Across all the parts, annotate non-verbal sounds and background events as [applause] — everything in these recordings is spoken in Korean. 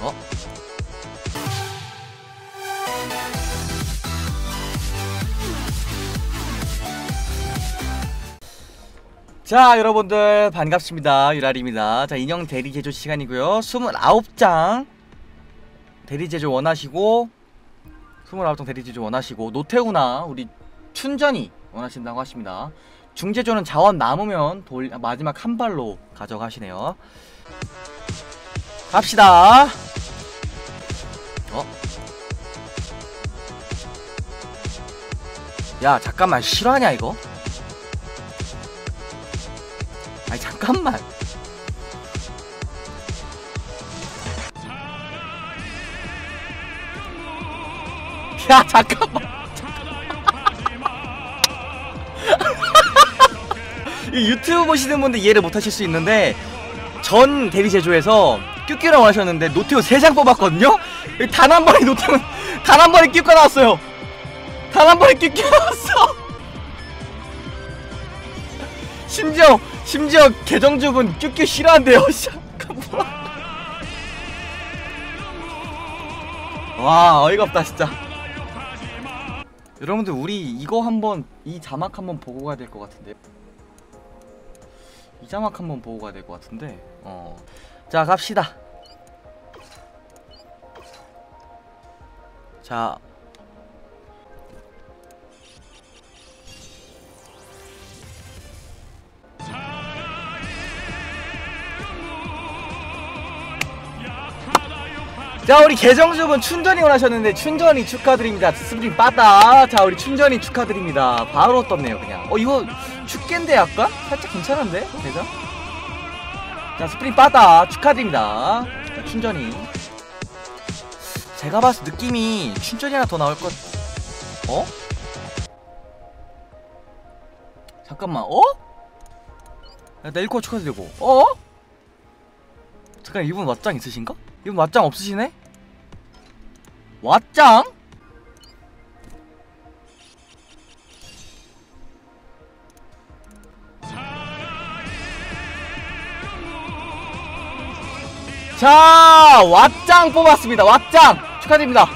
어? 자 여러분들 반갑습니다. 유랄입니다. 자 인형 대리 제조 시간이고요. 29장 대리 제조 원하시고 29장 대리 제조 원하시고 노태우나 우리 춘전이 원하신다고 하십니다. 중제조는 자원 남으면 돌 마지막 한 발로 가져가시네요. 갑시다 어? 야 잠깐만 실화냐 이거? 아니 잠깐만 야 잠깐만 [laughs] 이 유튜브 보시는 분들 이해를 못하실 수 있는데 전 대리 제조에서 뀨끼라고 하셨는데 노태우 3장 뽑았거든요? 단 한 번에 노태우 단 한 번에 뀨가 나왔어요. 단 한 번에 뀨끼 나왔어. 심지어 심지어 계정주분 뀨끼 싫어한대요. [laughs] 와 어이가 없다 진짜. 여러분들 우리 이거 한번 이 자막 한번 보고 가야 될 것 같은데 이 자막 한번 보고 가야 될 것 같은데. 어 자 갑시다. 자 자 우리 계정주분 춘전이 원하셨는데 춘전이 축하드립니다 스프링 빠다 자 우리 춘전이 축하드립니다 바로 떴네요 그냥 어 이거 축겐데 약간? 살짝 괜찮은데 계정? 자 스프링 빠다 축하드립니다 자, 춘전이 제가 봤을 때 느낌이 춘전이 하나 더 나올 것 어? 잠깐만 어? 야, 나 1코 축하드리고 어? 잠깐 이분 맞짱 있으신가? 이분 맞짱 없으시네? 왓짱? 자, 왓짱 뽑았습니다. 왓짱 축하드립니다.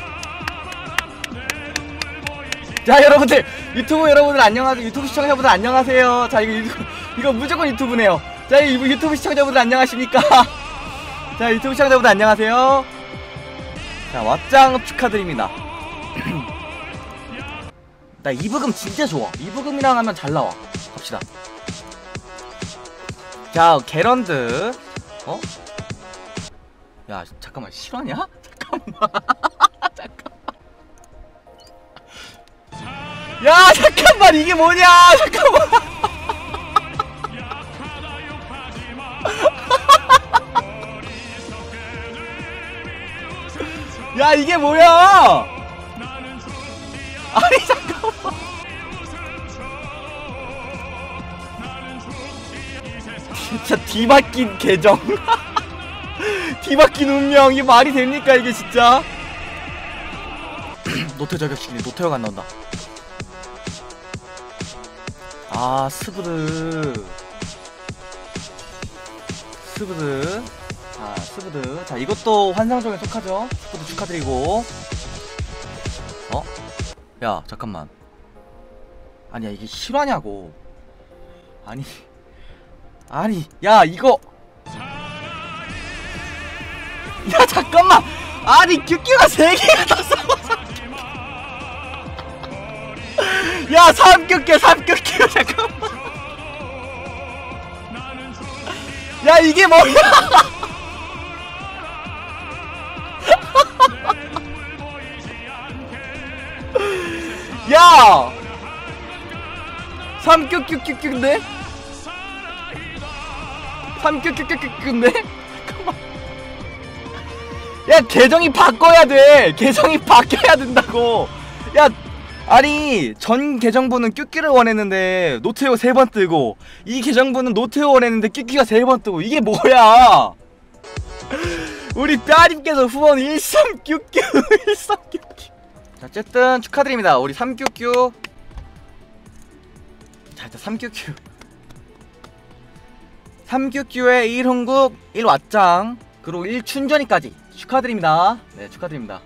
자, 여러분들 유튜브 여러분들 안녕하세요. 유튜브 시청자분들 안녕하세요. 자, 이거 이거 무조건 유튜브네요. 자, 이거 유튜브 시청자분들 안녕하십니까? [laughs] 자, 유튜브 시청자분들 안녕하세요. 자, 왓짱 축하드립니다. [clears throat] 나 이브금 진짜 좋아. 이브금이랑 하면 잘 나와. 갑시다. 자, 게런드. 어? 야, 잠깐만, 실화냐? [laughs] 잠깐만. [laughs] 잠깐만. 야, 잠깐만, 이게 뭐냐? 잠깐만. 야, 이게 뭐야? 아니, 잠깐만. 진짜 뒤바뀐 계정. [laughs] 뒤바뀐 운명. 이게 말이 됩니까, 이게 진짜? [clears throat] 노태 저격시키네. 노태가 안 나온다. 아, 스브드. 스브드. 자, 스브드. 자, 이것도 환상적인 속하죠? 스브드 축하드리고. 어? 야, 잠깐만. 아니야, 이게 실화냐고. 아니. 아니, 야, 이거. 야, 잠깐만! 아니, 큐큐가 3개가 떴어! 야, 3큐큐, 3큐큐, 잠깐만! 야, 이게 뭐야! 야! 3큐큐큐큐인데? 3큐큐큐큐인데? 잠깐만. 야, 계정이 바꿔야 돼! 계정이 [laughs] 바뀌어야 된다고! 야, 아니, 전 계정분은 큐큐를 원했는데, 노트웨어 3번 뜨고, 이 계정분은 노트웨어 원했는데, 큐큐가 3번 뜨고, 이게 뭐야! [laughs] 우리 뼈아님께서 후원 13큐큐, 13큐큐. [laughs] 자, 어쨌든 축하드립니다. 우리 3큐큐. 자, 일단 3큐큐. 3큐큐의 [laughs] 1흥국 1왓짱 그리고 1춘전이까지 축하드립니다 네 축하드립니다